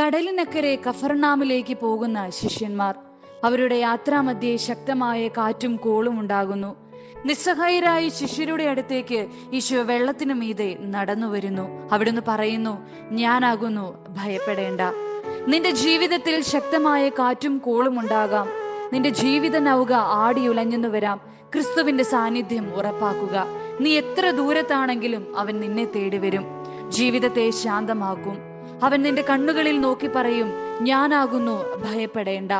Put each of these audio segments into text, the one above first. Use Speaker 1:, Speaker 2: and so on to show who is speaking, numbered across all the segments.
Speaker 1: കടലിനക്കരെ കഫർണാമിലേക്ക് പോകുന്ന ശിഷ്യന്മാർ. അവരുടെ യാത്രാമധ്യേ ശക്തമായ കാറ്റും കോളും ഉണ്ടാകുന്നു. നിസ്സഹായരായ ശിഷ്യരുടെ അടുത്തേക്ക് ഈശോ വെള്ളത്തിനു മീതെ നടന്നു വരുന്നു. അവിടുന്ന് പറയുന്നു ഞാനാകുന്നു ഭയപ്പെടേണ്ട. നിന്റെ ജീവിതത്തിൽ ശക്തമായ കാറ്റും കോളും ഉണ്ടാകാം. നിന്റെ ജീവിത നൗക ആടിയുലഞ്ഞെന്നു വരാം. ക്രിസ്തുവിന്റെ സാന്നിധ്യം ഉറപ്പാക്കുക. നീ എത്ര ദൂരത്താണെങ്കിലും അവൻ നിന്നെ തേടി വരും ജീവിതത്തെ ശാന്തമാക്കും. അവൻ നിന്റെ കണ്ണുകളിൽ നോക്കി പറയും ഞാനാകുന്നു ഭയപ്പെടേണ്ട.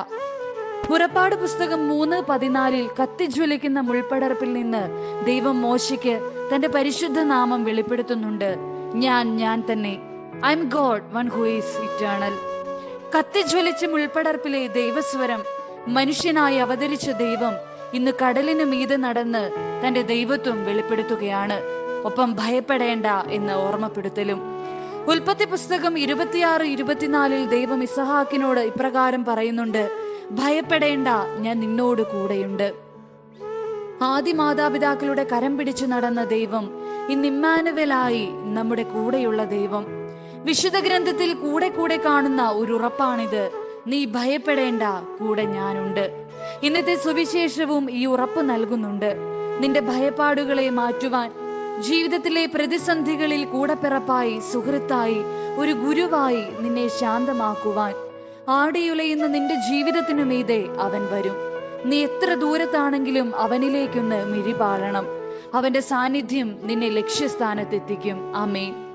Speaker 1: പുറപ്പാട് പുസ്തകം മൂന്ന് പതിനാലിൽ കത്തിജ്വലിക്കുന്ന മുൾപ്പടർപ്പിൽ നിന്ന് ദൈവം മോശയ്ക്ക് തന്റെ പരിശുദ്ധ നാമം വെളിപ്പെടുത്തുന്നുണ്ട്. ഞാൻ ഞാൻ തന്നെ. I am God one who is eternal കത്തിജ്വലിച്ച മുൾപ്പടർപ്പിലെ ദൈവസ്വരം മനുഷ്യനായി അവതരിച്ച ദൈവം ഇന്ന് കടലിന് മീതെ നടന്ന് തന്റെ ദൈവത്വം വെളിപ്പെടുത്തുകയാണ്. ഒപ്പം ഭയപ്പെടേണ്ട എന്ന് ഓർമ്മപ്പെടുത്തലും. ഉൽപ്പത്തി പുസ്തകം ഇരുപത്തിയാറ് ഇരുപത്തിനാലിൽ ദൈവം ഇസഹാക്കിനോട് ഇപ്രകാരം പറയുന്നുണ്ട് ഭയപ്പെടേണ്ട ഞാൻ നിന്നോട് കൂടെയുണ്ട്. ആദ്യ മാതാപിതാക്കളുടെ കരം പിടിച്ചു നടന്ന ദൈവം ഇന്ന് ഇമ്മാനുവലായി നമ്മുടെ കൂടെയുള്ള ദൈവം. വിശുദ്ധ ഗ്രന്ഥത്തിൽ കൂടെ കൂടെ കാണുന്ന ഒരു ഉറപ്പാണിത് നീ ഭയപ്പെടേണ്ട കൂടെ ഞാനുണ്ട്. ഇന്നത്തെ സുവിശേഷവും ഈ ഉറപ്പ് നൽകുന്നുണ്ട്. നിന്റെ ഭയപ്പാടുകളെ മാറ്റുവാൻ ജീവിതത്തിലെ പ്രതിസന്ധികളിൽ കൂടപ്പിറപ്പായി സുഹൃത്തായി ഒരു ഗുരുവായി നിന്നെ ശാന്തമാക്കുവാൻ. ആടിയുലയുന്ന നിന്റെ ജീവിതത്തിനു മീതെ അവൻ വരും. നീ എത്ര ദൂരത്താണെങ്കിലും അവനിലേക്കൊന്ന് മിഴിപാളണം അവന്റെ സാന്നിധ്യം നിന്നെ ലക്ഷ്യസ്ഥാനത്തെത്തിക്കും. അമേൻ